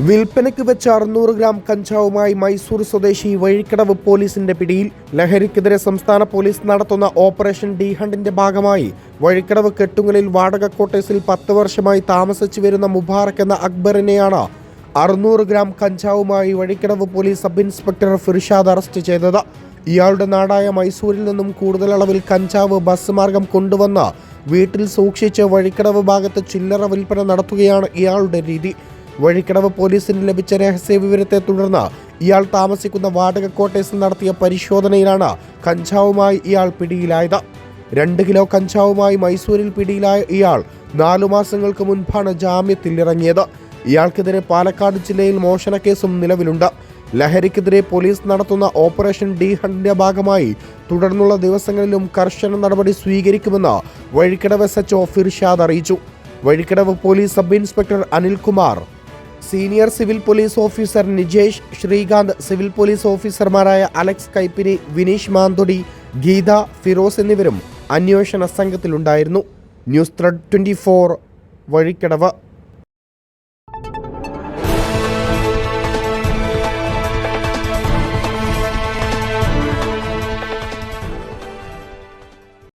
വിൽപ്പനയ്ക്ക് വെച്ച അറുന്നൂറ് ഗ്രാം കഞ്ചാവുമായി മൈസൂർ സ്വദേശി വഴിക്കടവ് പോലീസിന്റെ പിടിയിൽ ലഹരിക്കെതിരെ സംസ്ഥാന പോലീസ് നടത്തുന്ന ഓപ്പറേഷൻ ഡി ഹണ്ടിന്റെ ഭാഗമായി വഴിക്കടവ് കെട്ടുങ്ങലിൽ വാടക കോട്ടേഴ്സിൽ പത്ത് വർഷമായി താമസിച്ചു വരുന്ന മുബാറക് എന്ന അക്ബറിനെയാണ് അറുന്നൂറ് ഗ്രാം കഞ്ചാവുമായി Vazhikkadavu police sub inspector Firshad arrest ചെയ്തത്. ഇയാളുടെ നാടായ മൈസൂരിൽ നിന്നും കൂടുതൽ അളവിൽ കഞ്ചാവ് ബസ് മാർഗം കൊണ്ടുവന്ന് വീട്ടിൽ സൂക്ഷിച്ച് വഴിക്കടവ് ഭാഗത്ത് ചില്ലറ വിൽപ്പന നടത്തുകയാണ് ഇയാളുടെ രീതി. വഴിക്കടവ് പോലീസിന് ലഭിച്ച രഹസ്യ വിവരത്തെ തുടർന്ന് ഇയാൾ താമസിക്കുന്ന വാടക കോട്ടേഴ്സിൽ നടത്തിയ പരിശോധനയിലാണ് കഞ്ചാവുമായി ഇയാൾ പിടിയിലായത്. രണ്ട് കിലോ കഞ്ചാവുമായി മൈസൂരിൽ പിടിയിലായ ഇയാൾ നാലു മാസങ്ങൾക്ക് മുൻപാണ് ജാമ്യത്തിൽ ഇറങ്ങിയത്. ഇയാൾക്കെതിരെ പാലക്കാട് ജില്ലയിൽ മോഷണ കേസും നിലവിലുണ്ട്. ലഹരിക്കെതിരെ പോലീസ് നടത്തുന്ന ഓപ്പറേഷൻ ഡി ഹണ്ടിന്റെ ഭാഗമായി തുടർന്നുള്ള ദിവസങ്ങളിലും കർശന നടപടി സ്വീകരിക്കുമെന്ന് Vazhikkadavu S H O Firshad അറിയിച്ചു. Vazhikkadavu police sub inspector Anilkumar senior civil police officer Nijesh Sreekanth civil police ഓഫീസർമാരായ അലക്സ് കൈപ്പിരി വിനീഷ് മാന്തൊടി ഗീത ഫിറോസ് എന്നിവരും അന്വേഷണ സംഘത്തിലുണ്ടായിരുന്നു. News thread twenty four Vazhikkadavu.